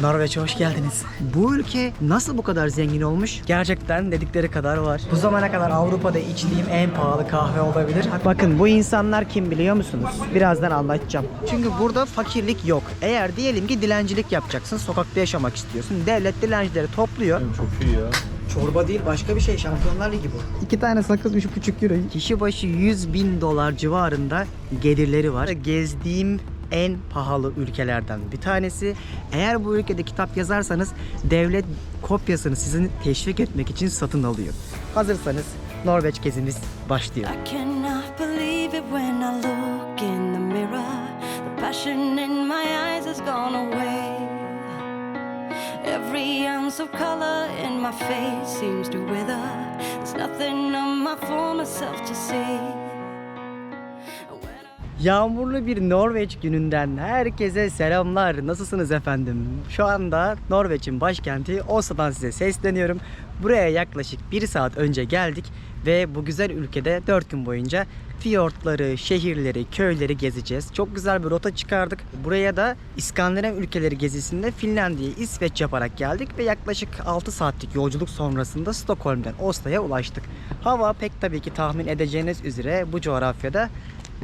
Norveç'e hoş geldiniz. Bu ülke nasıl bu kadar zengin olmuş? Gerçekten dedikleri kadar var. Bu zamana kadar Avrupa'da içtiğim en pahalı kahve olabilir. Bakın bu insanlar kim biliyor musunuz? Birazdan anlatacağım. Çünkü burada fakirlik yok. Eğer diyelim ki dilencilik yapacaksın, sokakta yaşamak istiyorsun. Devlet dilencileri topluyor. Çok iyi ya. Çorba değil başka bir şey. Şampiyonlar Ligi bu. İki tane sakız 3,5 euro. Kişi başı 100 bin dolar civarında gelirleri var. Gezdiğim en pahalı ülkelerden bir tanesi. Eğer bu ülkede kitap yazarsanız devlet kopyasını sizin teşvik etmek için satın alıyor. Hazırsanız Norveç gezimiz başlıyor. Every ounce of color in my face seems to wither. There's nothing of my former self to see. Yağmurlu bir Norveç gününden herkese selamlar. Nasılsınız efendim? Şu anda Norveç'in başkenti Oslo'dan size sesleniyorum. Buraya yaklaşık 1 saat önce geldik ve bu güzel ülkede 4 gün boyunca fiyortları, şehirleri, köyleri gezeceğiz. Çok güzel bir rota çıkardık. Buraya da İskandinav ülkeleri gezisinde Finlandiya, İsveç yaparak geldik ve yaklaşık 6 saatlik yolculuk sonrasında Stockholm'dan Oslo'ya ulaştık. Hava pek tabii ki tahmin edeceğiniz üzere bu coğrafyada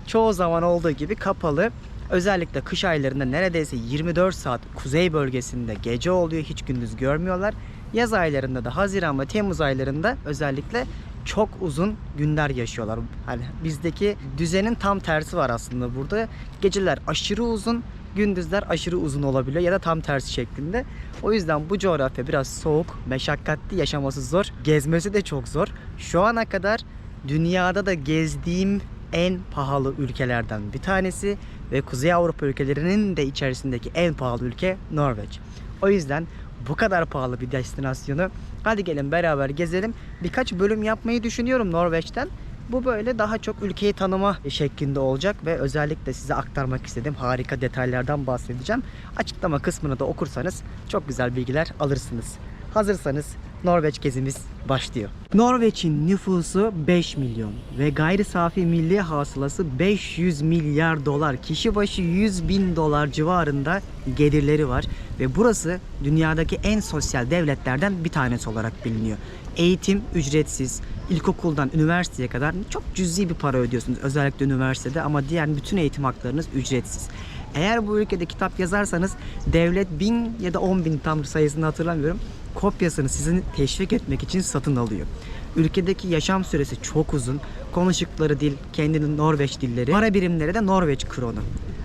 çoğu zaman olduğu gibi kapalı. Özellikle kış aylarında neredeyse 24 saat kuzey bölgesinde gece oluyor. Hiç gündüz görmüyorlar. Yaz aylarında da Haziran ve Temmuz aylarında özellikle çok uzun günler yaşıyorlar. Hani bizdeki düzenin tam tersi var aslında burada. Geceler aşırı uzun, gündüzler aşırı uzun olabiliyor ya da tam tersi şeklinde. O yüzden bu coğrafya biraz soğuk, meşakkatli, yaşaması zor. Gezmesi de çok zor. Şu ana kadar dünyada da gezdiğim en pahalı ülkelerden bir tanesi ve Kuzey Avrupa ülkelerinin de içerisindeki en pahalı ülke Norveç. O yüzden bu kadar pahalı bir destinasyonu hadi gelin beraber gezelim. Birkaç bölüm yapmayı düşünüyorum Norveç'ten. Bu böyle daha çok ülkeyi tanıma şeklinde olacak ve özellikle size aktarmak istediğim harika detaylardan bahsedeceğim. Açıklama kısmını da okursanız çok güzel bilgiler alırsınız. Hazırsanız Norveç gezimiz başlıyor. Norveç'in nüfusu 5 milyon ve gayri safi milli hasılası 500 milyar dolar. Kişi başı 100 bin dolar civarında gelirleri var ve burası dünyadaki en sosyal devletlerden bir tanesi olarak biliniyor. Eğitim ücretsiz. İlkokuldan üniversiteye kadar çok cüzi bir para ödüyorsunuz özellikle üniversitede ama diğer bütün eğitim haklarınız ücretsiz. Eğer bu ülkede kitap yazarsanız devlet 1000 ya da 10 bin tam sayısını hatırlamıyorum kopyasını sizin teşvik etmek için satın alıyor. Ülkedeki yaşam süresi çok uzun. Konuştukları dil kendinin Norveç dilleri. Para birimleri de Norveç kronu.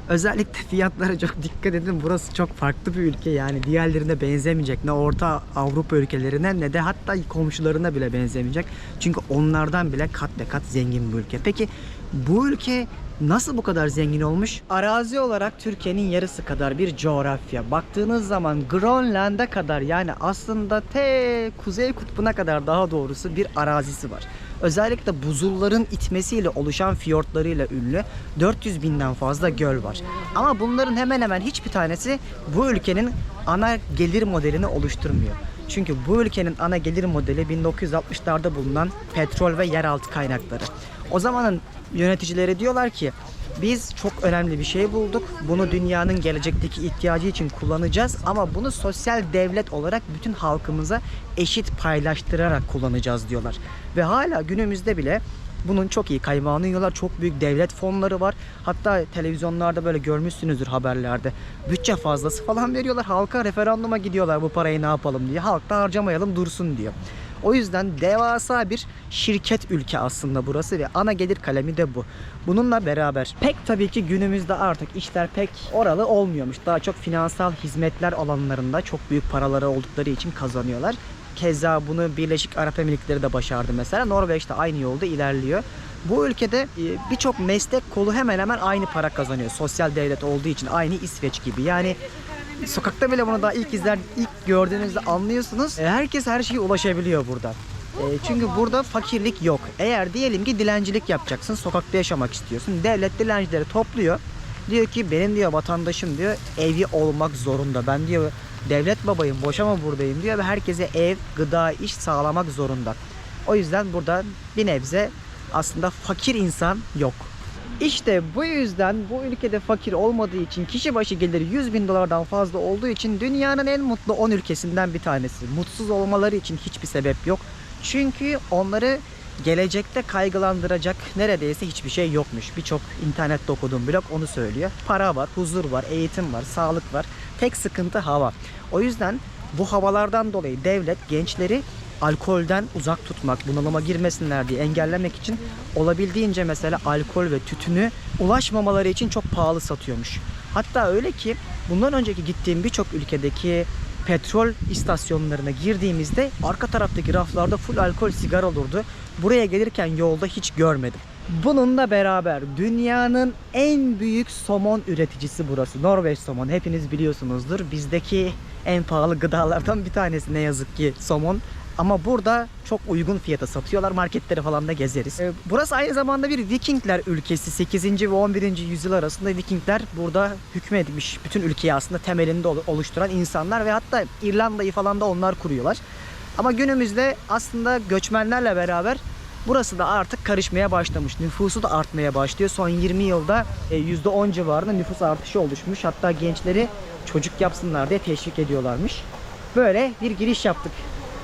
Özellikle fiyatlara çok dikkat edin. Burası çok farklı bir ülke yani diğerlerine benzemeyecek. Ne Orta Avrupa ülkelerine ne de hatta komşularına bile benzemeyecek. Çünkü onlardan bile kat be kat zengin bir ülke. Peki bu ülke nasıl bu kadar zengin olmuş? Arazi olarak Türkiye'nin yarısı kadar bir coğrafya. Baktığınız zaman Grönland'a kadar yani aslında te Kuzey Kutbu'na kadar daha doğrusu bir arazisi var. Özellikle buzulların itmesiyle oluşan fiyortlarıyla ünlü 400 binden fazla göl var. Ama bunların hemen hemen hiçbir tanesi bu ülkenin ana gelir modelini oluşturmuyor. Çünkü bu ülkenin ana gelir modeli 1960'larda bulunan petrol ve yeraltı kaynakları. O zamanın yöneticileri diyorlar ki biz çok önemli bir şey bulduk. Bunu dünyanın gelecekteki ihtiyacı için kullanacağız ama bunu sosyal devlet olarak bütün halkımıza eşit paylaştırarak kullanacağız diyorlar. Ve hala günümüzde bile bunun çok iyi kaymağını yiyorlar. Çok büyük devlet fonları var. Hatta televizyonlarda böyle görmüşsünüzdür haberlerde. Bütçe fazlası falan veriyorlar. Halka referanduma gidiyorlar bu parayı ne yapalım diye. Halk da harcamayalım dursun diyor. O yüzden devasa bir şirket ülke aslında burası ve ana gelir kalemi de bu. Bununla beraber pek tabii ki günümüzde artık işler pek oralı olmuyormuş. Daha çok finansal hizmetler alanlarında çok büyük paraları oldukları için kazanıyorlar. Keza bunu Birleşik Arap Emirlikleri de başardı mesela. Norveç de aynı yolda ilerliyor. Bu ülkede e, birçok meslek kolu hemen hemen aynı para kazanıyor. Sosyal devlet olduğu için aynı İsveç gibi. Yani sokakta bile bunu daha ilk izler ilk gördüğünüzde anlıyorsunuz. E, Herkes her şeye ulaşabiliyor burada. E, çünkü burada fakirlik yok. Eğer diyelim ki dilencilik yapacaksın, sokakta yaşamak istiyorsun. Devlet dilencileri topluyor. Diyor ki benim diyor vatandaşım diyor evi olmak zorunda. Ben diyor devlet babayım, boşama buradayım diyor ve herkese ev, gıda, iş sağlamak zorunda. O yüzden burada bir nebze aslında fakir insan yok. İşte bu yüzden bu ülkede fakir olmadığı için kişi başı geliri 100 bin dolardan fazla olduğu için dünyanın en mutlu 10 ülkesinden bir tanesi. Mutsuz olmaları için hiçbir sebep yok. Çünkü onları gelecekte kaygılandıracak neredeyse hiçbir şey yokmuş. Birçok internette okuduğum blog onu söylüyor. Para var, huzur var, eğitim var, sağlık var. Tek sıkıntı hava. O yüzden bu havalardan dolayı devlet gençleri alkolden uzak tutmak, bunalıma girmesinler diye engellemek için olabildiğince mesela alkol ve tütünü ulaşmamaları için çok pahalı satıyormuş. Hatta öyle ki bundan önceki gittiğim birçok ülkedeki petrol istasyonlarına girdiğimizde arka taraftaki raflarda full alkol sigara olurdu. Buraya gelirken yolda hiç görmedim. Bununla beraber dünyanın en büyük somon üreticisi burası. Norveç somon. Hepiniz biliyorsunuzdur. Bizdeki en pahalı gıdalardan bir tanesi ne yazık ki somon. Ama burada çok uygun fiyata satıyorlar. Marketleri falan da gezeriz. Ee, Burası aynı zamanda bir Vikingler ülkesi. 8. ve 11. yüzyıl arasında Vikingler burada hükmetmiş. Bütün ülkeyi aslında temelinde ol- oluşturan insanlar ve hatta İrlanda'yı falan da onlar kuruyorlar. Ama günümüzde aslında göçmenlerle beraber burası da artık karışmaya başlamış. Nüfusu da artmaya başlıyor. Son 20 yılda e, %10 civarında nüfus artışı oluşmuş. Hatta gençleri çocuk yapsınlar diye teşvik ediyorlarmış. Böyle bir giriş yaptık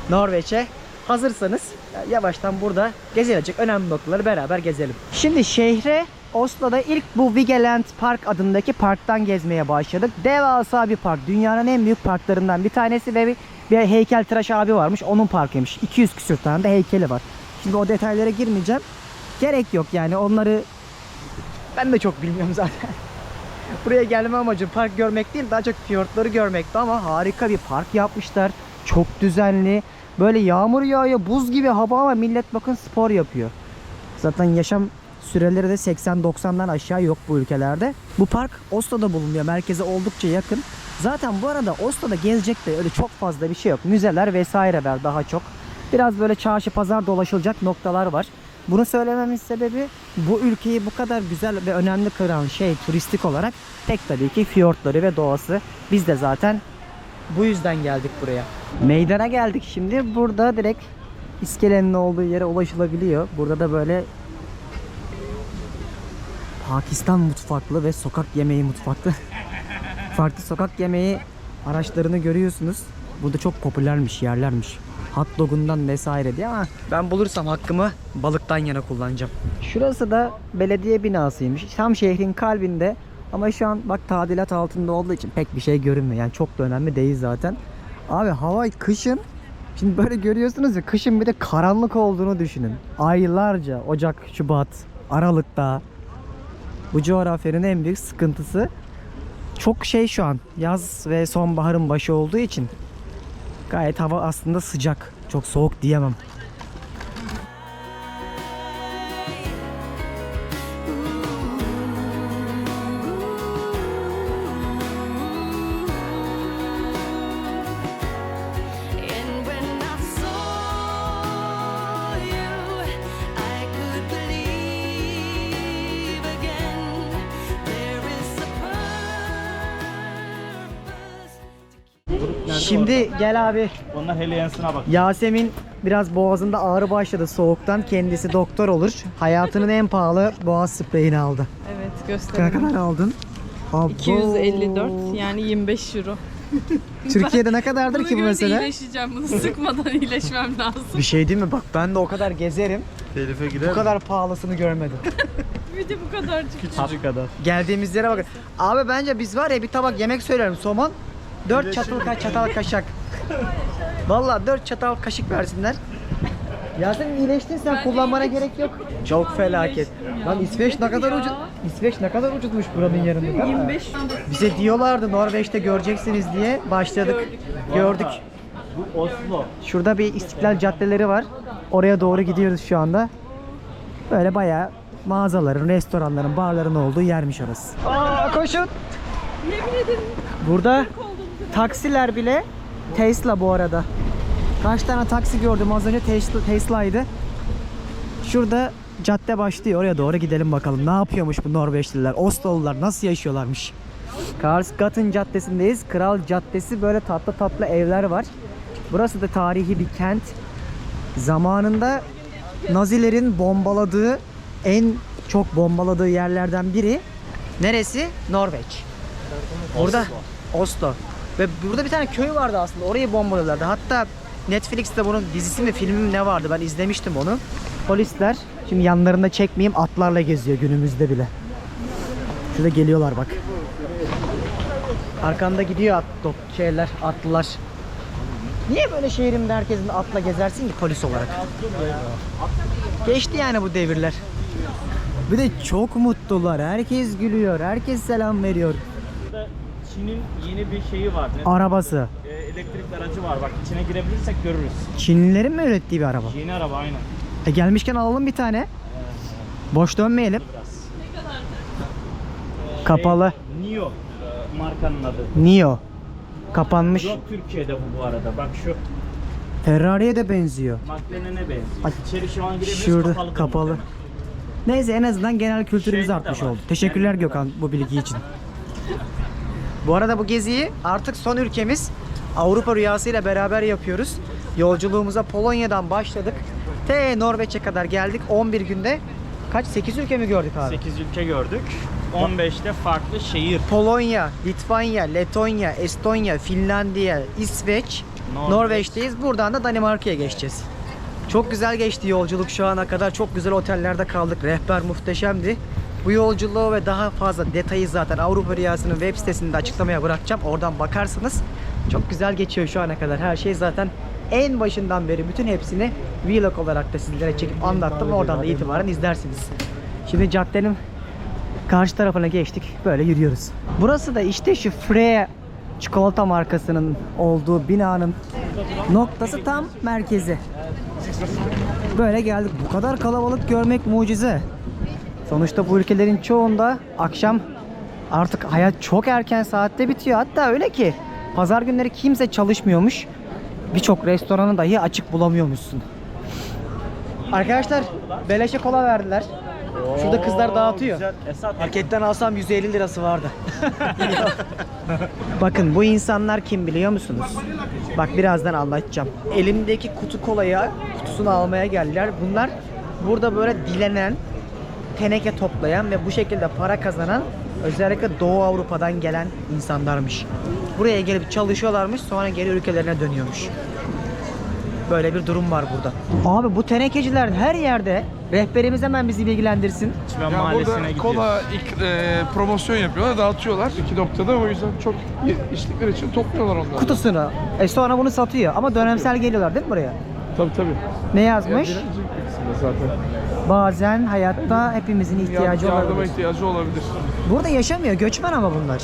Norveç'e. Hazırsanız yavaştan burada gezilecek önemli noktaları beraber gezelim. Şimdi şehre Oslo'da ilk bu Vigeland Park adındaki parktan gezmeye başladık. Devasa bir park. Dünyanın en büyük parklarından bir tanesi ve bir, bir heykeltıraş abi varmış. Onun parkıymış. 200 küsür tane de heykeli var. Şimdi o detaylara girmeyeceğim. Gerek yok yani onları ben de çok bilmiyorum zaten. Buraya gelme amacım park görmek değil daha çok fiyortları görmekti ama harika bir park yapmışlar. Çok düzenli. Böyle yağmur yağıyor buz gibi hava ama millet bakın spor yapıyor. Zaten yaşam süreleri de 80-90'dan aşağı yok bu ülkelerde. Bu park Oslo'da bulunuyor. Merkeze oldukça yakın. Zaten bu arada Oslo'da gezecek de öyle çok fazla bir şey yok. Müzeler vesaire var daha çok. Biraz böyle çarşı pazar dolaşılacak noktalar var. Bunu söylememin sebebi bu ülkeyi bu kadar güzel ve önemli kılan şey turistik olarak tek tabii ki fiyortları ve doğası. Biz de zaten bu yüzden geldik buraya. Meydana geldik şimdi. Burada direkt iskelenin olduğu yere ulaşılabiliyor. Burada da böyle Pakistan mutfaklı ve sokak yemeği mutfaklı. Farklı sokak yemeği araçlarını görüyorsunuz. Burada çok popülermiş yerlermiş. Hot dogundan vesaire diye ama ben bulursam hakkımı balıktan yana kullanacağım. Şurası da belediye binasıymış. Tam şehrin kalbinde ama şu an bak tadilat altında olduğu için pek bir şey görünmüyor. Yani çok da önemli değil zaten. Abi hava kışın Şimdi böyle görüyorsunuz ya kışın bir de karanlık olduğunu düşünün. Aylarca Ocak, Şubat, Aralık'ta bu coğrafyanın en büyük sıkıntısı çok şey şu an yaz ve sonbaharın başı olduğu için gayet hava aslında sıcak. Çok soğuk diyemem. Gel abi Onlar hele yansına bak. Yasemin biraz boğazında ağrı başladı soğuktan. Kendisi doktor olur. Hayatının en pahalı boğaz spreyini aldı. Evet Ne gösterelim. kadar aldın? Abo. 254 yani 25 euro. Türkiye'de ne kadardır Buna ki bu de mesela? iyileşeceğim. Bunu sıkmadan iyileşmem lazım. Bir şey değil mi? Bak ben de o kadar gezerim. Telife girer. Bu kadar pahalısını görmedim. Bir de bu kadarcık. Küçücük kadar. Geldiğimiz yere bakın. Abi bence biz var ya bir tabak yemek söylerim somon. 4 çatal ka çatal kaşık. Vallahi 4 çatal kaşık versinler. Yasemin iyileştin sen Ben kullanmana gerek yok. Çok felaket. Lan İsveç ne kadar ucuz. İsveç ne kadar ucuzmuş buranın yanında. değil mi? 25 Bize diyorlardı Norveç'te göreceksiniz diye başladık. Gördük. Bu Oslo. Şurada bir istiklal caddeleri var. Oraya doğru gidiyoruz şu anda. Böyle bayağı mağazaların, restoranların, barların olduğu yermiş orası. Aa koşun. Yemin ederim Burada taksiler bile Tesla bu arada. Kaç tane taksi gördüm az önce Tesla, Tesla'ydı. Şurada cadde başlıyor. Oraya doğru gidelim bakalım. Ne yapıyormuş bu Norveçliler? Oslo'lular nasıl yaşıyorlarmış? Karlsgat'ın caddesindeyiz. Kral Caddesi böyle tatlı tatlı evler var. Burası da tarihi bir kent. Zamanında Nazilerin bombaladığı en çok bombaladığı yerlerden biri neresi? Norveç. Orada Oslo. Ve burada bir tane köy vardı aslında. Orayı bombalıyorlardı. Hatta Netflix'te bunun dizisi mi filmi mi ne vardı? Ben izlemiştim onu. Polisler şimdi yanlarında çekmeyeyim atlarla geziyor günümüzde bile. Şurada geliyorlar bak. Arkanda gidiyor at, dok- şeyler, atlılar. Niye böyle şehrimde herkesin atla gezersin ki polis olarak? Geçti yani bu devirler. Bir de çok mutlular. Herkes gülüyor. Herkes selam veriyor. Çin'in yeni bir şeyi var. Ne? Arabası. Ee, elektrikli aracı var. Bak içine girebilirsek görürüz. Çinlilerin mi ürettiği bir araba? Yeni araba aynen. E gelmişken alalım bir tane. Boş dönmeyelim. Biraz. Kapalı. Şey, Nio e, markanın adı. Nio. Kapanmış. Yok Türkiye'de bu bu arada. Bak şu Ferrari'ye de benziyor. McLaren'e benziyor. Ay, İçeri şu an girebiliriz. Şurada kapalı. muhtemelen. Neyse en azından genel kültürümüz de artmış var. oldu. Teşekkürler Gökhan bu bilgi için. Bu arada bu geziyi artık son ülkemiz Avrupa rüyasıyla beraber yapıyoruz. Yolculuğumuza Polonya'dan başladık. T Norveç'e kadar geldik. 11 günde kaç 8 ülke mi gördük abi? 8 ülke gördük. 15'te farklı şehir. Polonya, Litvanya, Letonya, Estonya, Finlandiya, İsveç, Norveç. Norveç'teyiz. Buradan da Danimarka'ya geçeceğiz. Çok güzel geçti yolculuk şu ana kadar. Çok güzel otellerde kaldık. Rehber muhteşemdi. Bu yolculuğu ve daha fazla detayı zaten Avrupa Rüyası'nın web sitesinde açıklamaya bırakacağım. Oradan bakarsınız. Çok güzel geçiyor şu ana kadar. Her şey zaten en başından beri bütün hepsini vlog olarak da sizlere çekip anlattım. Oradan da itibaren izlersiniz. Şimdi caddenin Karşı tarafına geçtik. Böyle yürüyoruz. Burası da işte şu Freya çikolata markasının olduğu binanın noktası tam merkezi. Böyle geldik. Bu kadar kalabalık görmek mucize. Sonuçta bu ülkelerin çoğunda akşam artık hayat çok erken saatte bitiyor. Hatta öyle ki pazar günleri kimse çalışmıyormuş. Birçok restoranı dahi açık bulamıyormuşsun. Arkadaşlar beleşe kola verdiler. Şurada kızlar dağıtıyor. Marketten alsam 150 lirası vardı. Bakın bu insanlar kim biliyor musunuz? Bak birazdan anlatacağım. Elimdeki kutu kolayı kutusunu almaya geldiler. Bunlar burada böyle dilenen, teneke toplayan ve bu şekilde para kazanan özellikle Doğu Avrupa'dan gelen insanlarmış. Buraya gelip çalışıyorlarmış sonra geri ülkelerine dönüyormuş. Böyle bir durum var burada. Abi bu tenekeciler her yerde. Rehberimiz hemen bizi bilgilendirsin. Çimen Ya Mahallesi'ne burada gidiyoruz. kola ilk, e, promosyon yapıyorlar, dağıtıyorlar iki noktada. O yüzden çok içtikleri için topluyorlar onları. Kutusunu. E sonra bunu satıyor ama dönemsel geliyorlar değil mi buraya? Tabii tabii. Ne Ya, yazmış? kısmında zaten. Bazen hayatta hepimizin ihtiyacı Yardıma olabilir. ihtiyacı olabilir. Burada yaşamıyor. Göçmen ama bunlar.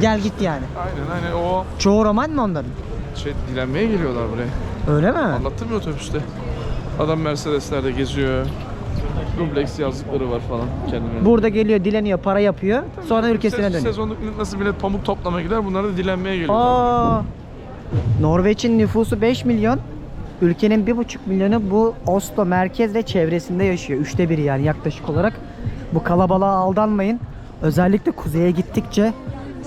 Gel git yani. Aynen aynen o Çoğu roman mı onların? şey dilenmeye geliyorlar buraya. Öyle mi? Anlattım ya otobüste. Adam Mercedes'lerde geziyor. Dubleks yazdıkları var falan kendine. Burada geliyor, dileniyor, para yapıyor. Sonra ülkesine Se- dönüyor. Sezonluk nasıl millet pamuk toplamaya gider bunlar da dilenmeye geliyor. Aa, Norveç'in nüfusu 5 milyon. Ülkenin 1,5 milyonu bu Oslo merkez ve çevresinde yaşıyor. Üçte biri yani yaklaşık olarak. Bu kalabalığa aldanmayın. Özellikle kuzeye gittikçe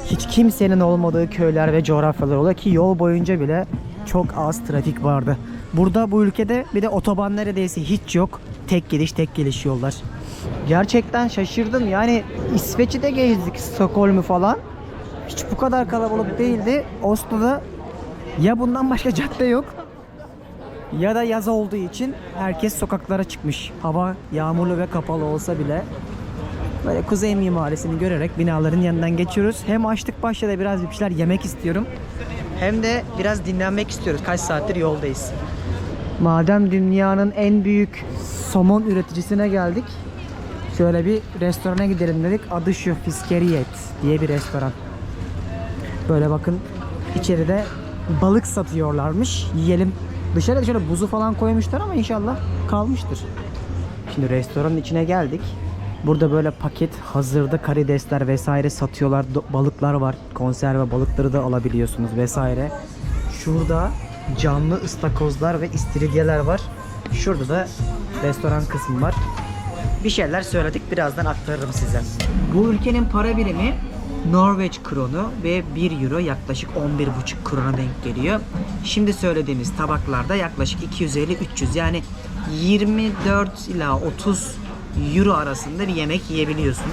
hiç kimsenin olmadığı köyler ve coğrafyalar oluyor ki yol boyunca bile çok az trafik vardı. Burada bu ülkede bir de otoban neredeyse hiç yok. Tek gidiş tek geliş yollar. Gerçekten şaşırdım. Yani İsveç'i de gezdik, Stockholm'u falan. Hiç bu kadar kalabalık değildi. Oslo'da ya bundan başka cadde yok ya da yaz olduğu için herkes sokaklara çıkmış. Hava yağmurlu ve kapalı olsa bile böyle kuzey mimarisini görerek binaların yanından geçiyoruz. Hem açlık başladı biraz bir şeyler yemek istiyorum. Hem de biraz dinlenmek istiyoruz. Kaç saattir yoldayız. Madem dünyanın en büyük somon üreticisine geldik. Şöyle bir restorana gidelim dedik. Adı şu Fiskeriyet diye bir restoran. Böyle bakın içeride balık satıyorlarmış. Yiyelim. Dışarıda şöyle buzu falan koymuşlar ama inşallah kalmıştır. Şimdi restoranın içine geldik. Burada böyle paket hazırda karidesler vesaire satıyorlar. Balıklar var. Konserve balıkları da alabiliyorsunuz vesaire. Şurada canlı ıstakozlar ve istiridyeler var. Şurada da restoran kısmı var. Bir şeyler söyledik birazdan aktarırım size. Bu ülkenin para birimi Norveç kronu ve 1 euro yaklaşık 11,5 krona denk geliyor. Şimdi söylediğimiz tabaklarda yaklaşık 250-300 yani 24 ila 30 euro arasında bir yemek yiyebiliyorsun.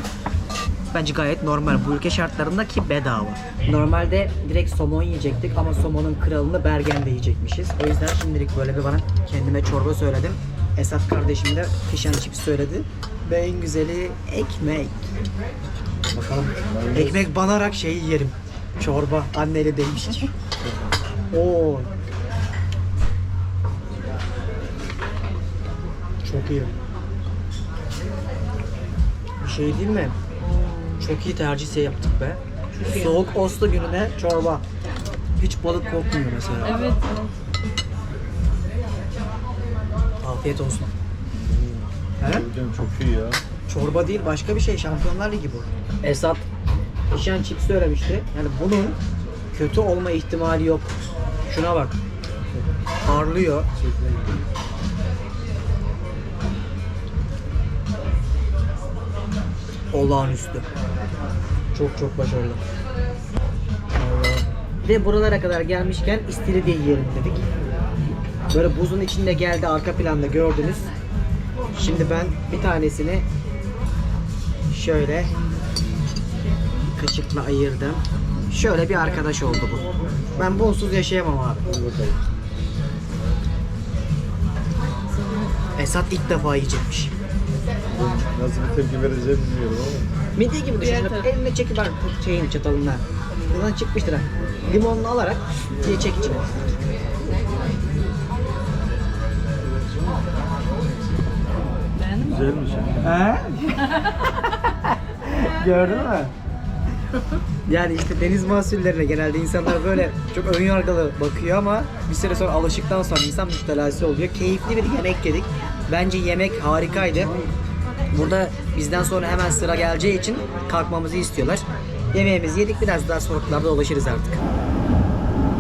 Bence gayet normal. Bu ülke şartlarında ki bedava. Normalde direkt somon yiyecektik ama somonun kralını Bergen'de yiyecekmişiz. O yüzden şimdilik böyle bir bana kendime çorba söyledim. Esat kardeşim de fish and chips söyledi. Ve en güzeli ekmek. Bakalım. Ekmek banarak şeyi yerim. Çorba. Anneli değmiş. Oo. Çok iyi. Bir şey değil mi? Çok iyi tercih şey yaptık be. Soğuk Oslo gününe çorba. Hiç balık kokmuyor mesela. Evet. Afiyet olsun. He? Çok iyi ya. Çorba değil başka bir şey. Şampiyonlar Ligi bu. Esat Nişan Chips söylemişti. Yani bunun kötü olma ihtimali yok. Şuna bak. Parlıyor. Olağanüstü. Çok çok başarılı. Ve buralara kadar gelmişken istiridye yiyelim dedik. Böyle buzun içinde geldi arka planda gördünüz. Şimdi ben bir tanesini şöyle kaşıkla ayırdım. Şöyle bir arkadaş oldu bu. Ben bunsuz yaşayamam abi. Esat ilk defa yiyecekmiş. Nasıl bir tepki vereceğimi bilmiyorum ama. Midye gibi düşün. Diğer tarafı. Eline çekip bak şeyin çatalından. Buradan çıkmıştır ha. Limonunu alarak diye çek içine. Beğendin mi? Güzelmiş. He? Gördün mü? Yani işte deniz mahsullerine genelde insanlar böyle çok ön yargılı bakıyor ama bir süre sonra alıştıktan sonra insan müptelası oluyor. Keyifli bir yemek yedik. Bence yemek harikaydı. Burada bizden sonra hemen sıra geleceği için kalkmamızı istiyorlar. Yemeğimizi yedik biraz daha sokaklarda dolaşırız artık.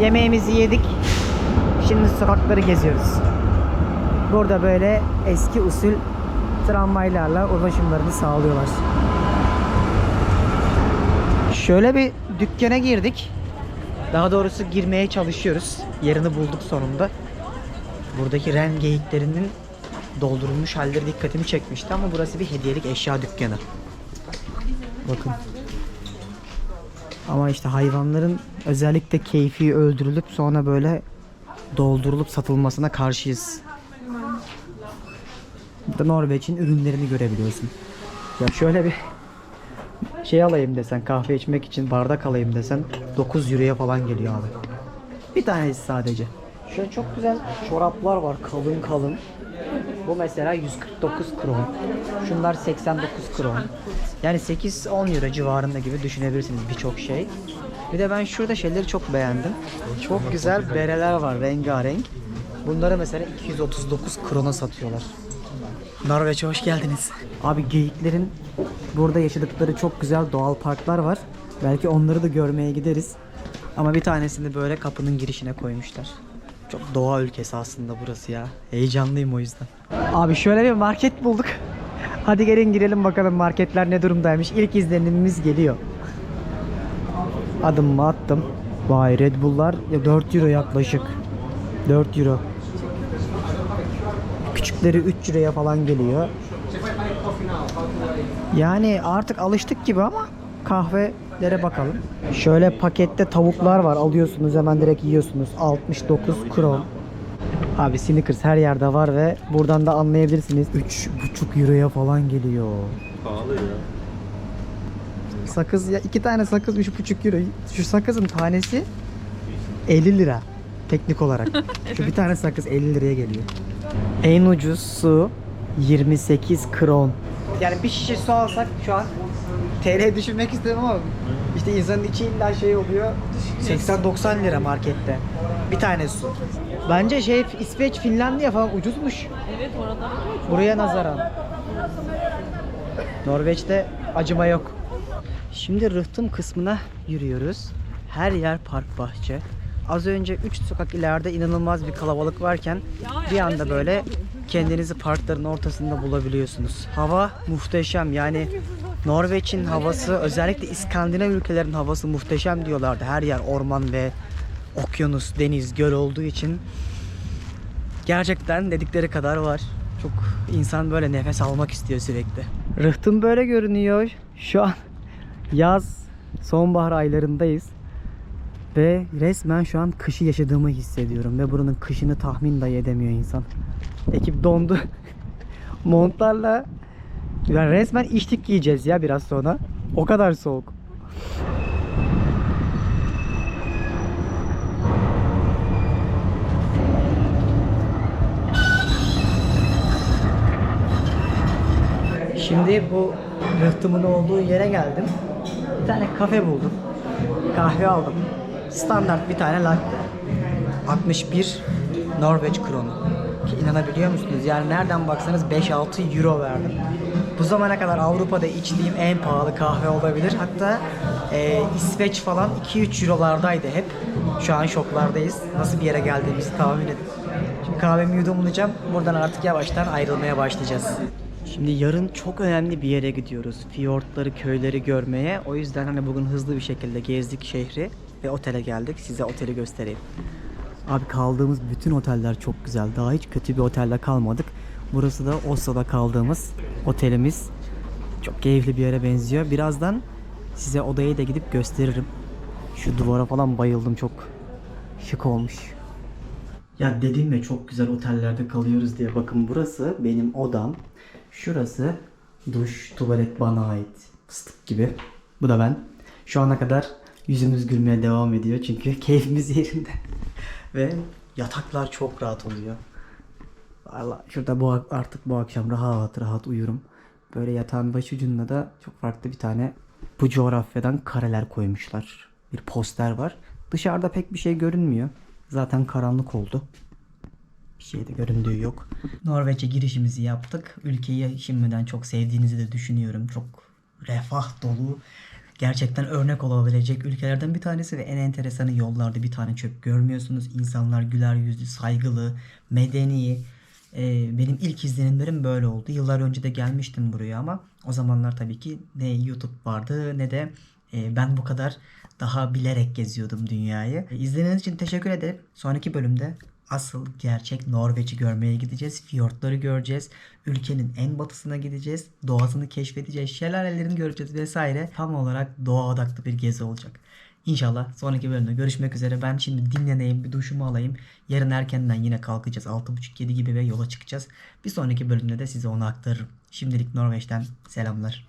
Yemeğimizi yedik. Şimdi sokakları geziyoruz. Burada böyle eski usul tramvaylarla ulaşımlarını sağlıyorlar. Şöyle bir dükkana girdik. Daha doğrusu girmeye çalışıyoruz. Yerini bulduk sonunda. Buradaki ren geyiklerinin doldurulmuş halleri dikkatimi çekmişti ama burası bir hediyelik eşya dükkanı. Bakın. Ama işte hayvanların özellikle keyfi öldürülüp sonra böyle doldurulup satılmasına karşıyız. Burada Norveç'in ürünlerini görebiliyorsun. Ya şöyle bir şey alayım desen kahve içmek için bardak alayım desen 9 euroya falan geliyor abi. Bir tanesi sadece. Şöyle çok güzel çoraplar var kalın kalın. Bu mesela 149 kron. Şunlar 89 kron. Yani 8-10 euro civarında gibi düşünebilirsiniz birçok şey. Bir de ben şurada şeyleri çok beğendim. Çok güzel bereler var rengarenk. Bunları mesela 239 krona satıyorlar. Norveç'e hoş geldiniz. Abi geyiklerin burada yaşadıkları çok güzel doğal parklar var. Belki onları da görmeye gideriz. Ama bir tanesini böyle kapının girişine koymuşlar. Çok doğa ülkesi aslında burası ya. Heyecanlıyım o yüzden. Abi şöyle bir market bulduk. Hadi gelin girelim bakalım marketler ne durumdaymış. İlk izlenimimiz geliyor. Adımımı attım. Vay Red Bull'lar ya 4 euro yaklaşık. 4 euro. Küçükleri 3 liraya falan geliyor. Yani artık alıştık gibi ama kahvelere bakalım. Şöyle pakette tavuklar var. Alıyorsunuz hemen direkt yiyorsunuz. 69 kron. Abi Snickers her yerde var ve buradan da anlayabilirsiniz. 3,5 euroya falan geliyor. Pahalı ya. Sakız ya iki tane sakız 3,5 euro. Şu sakızın tanesi 50 lira teknik olarak. Şu bir tane sakız 50 liraya geliyor. En ucuz su 28 kron. Yani bir şişe su alsak şu an TL düşünmek istemem ama işte insanın içi illa şey oluyor 80-90 lira markette. Bir tane su. Bence şey İsveç, Finlandiya falan ucuzmuş. Evet orada. Buraya nazaran. Norveç'te acıma yok. Şimdi rıhtım kısmına yürüyoruz. Her yer park bahçe. Az önce 3 sokak ileride inanılmaz bir kalabalık varken bir anda böyle kendinizi parkların ortasında bulabiliyorsunuz. Hava muhteşem yani Norveç'in havası özellikle İskandinav ülkelerin havası muhteşem diyorlardı. Her yer orman ve okyanus, deniz, göl olduğu için gerçekten dedikleri kadar var. Çok insan böyle nefes almak istiyor sürekli. Rıhtım böyle görünüyor. Şu an yaz, sonbahar aylarındayız. Ve resmen şu an kışı yaşadığımı hissediyorum. Ve buranın kışını tahmin dahi edemiyor insan. Ekip dondu. Montlarla ya resmen içlik giyeceğiz ya biraz sonra. O kadar soğuk. Şimdi bu rıhtımın olduğu yere geldim. Bir tane kafe buldum. Kahve aldım. Standart bir tane latte. 61 Norveç kronu. Ki inanabiliyor musunuz? Yani nereden baksanız 5-6 euro verdim. Bu zamana kadar Avrupa'da içtiğim en pahalı kahve olabilir. Hatta e, İsveç falan 2-3 eurolardaydı hep. Şu an şoklardayız. Nasıl bir yere geldiğimizi tahmin edin. Şimdi kahvemi yudumlayacağım. Buradan artık yavaştan ayrılmaya başlayacağız. Şimdi yarın çok önemli bir yere gidiyoruz. Fiyortları, köyleri görmeye. O yüzden hani bugün hızlı bir şekilde gezdik şehri ve otele geldik. Size oteli göstereyim. Abi kaldığımız bütün oteller çok güzel. Daha hiç kötü bir otelde kalmadık. Burası da Oslo'da kaldığımız otelimiz. Çok keyifli bir yere benziyor. Birazdan size odayı da gidip gösteririm. Şu duvara falan bayıldım çok şık olmuş. Ya dedim ya çok güzel otellerde kalıyoruz diye. Bakın burası benim odam. Şurası duş, tuvalet bana ait. Fıstık gibi. Bu da ben. Şu ana kadar yüzümüz gülmeye devam ediyor çünkü keyfimiz yerinde. Ve yataklar çok rahat oluyor. Valla şurada bu artık bu akşam rahat rahat uyurum. Böyle yatağın başucunda da çok farklı bir tane bu coğrafyadan kareler koymuşlar. Bir poster var. Dışarıda pek bir şey görünmüyor. Zaten karanlık oldu. Bir şey de göründüğü yok. Norveç'e girişimizi yaptık. Ülkeyi şimdiden çok sevdiğinizi de düşünüyorum. Çok refah dolu. Gerçekten örnek olabilecek ülkelerden bir tanesi ve en enteresanı yollarda bir tane çöp görmüyorsunuz. İnsanlar güler yüzlü, saygılı, medeni. Ee, benim ilk izlenimlerim böyle oldu. Yıllar önce de gelmiştim buraya ama o zamanlar tabii ki ne YouTube vardı ne de e, ben bu kadar daha bilerek geziyordum dünyayı. İzlediğiniz için teşekkür ederim. Sonraki bölümde asıl gerçek Norveç'i görmeye gideceğiz. Fiyortları göreceğiz. Ülkenin en batısına gideceğiz. Doğasını keşfedeceğiz. Şelalelerini göreceğiz vesaire. Tam olarak doğa odaklı bir gezi olacak. İnşallah sonraki bölümde görüşmek üzere. Ben şimdi dinleneyim, bir duşumu alayım. Yarın erkenden yine kalkacağız. 6.30-7 gibi ve yola çıkacağız. Bir sonraki bölümde de size onu aktarırım. Şimdilik Norveç'ten selamlar.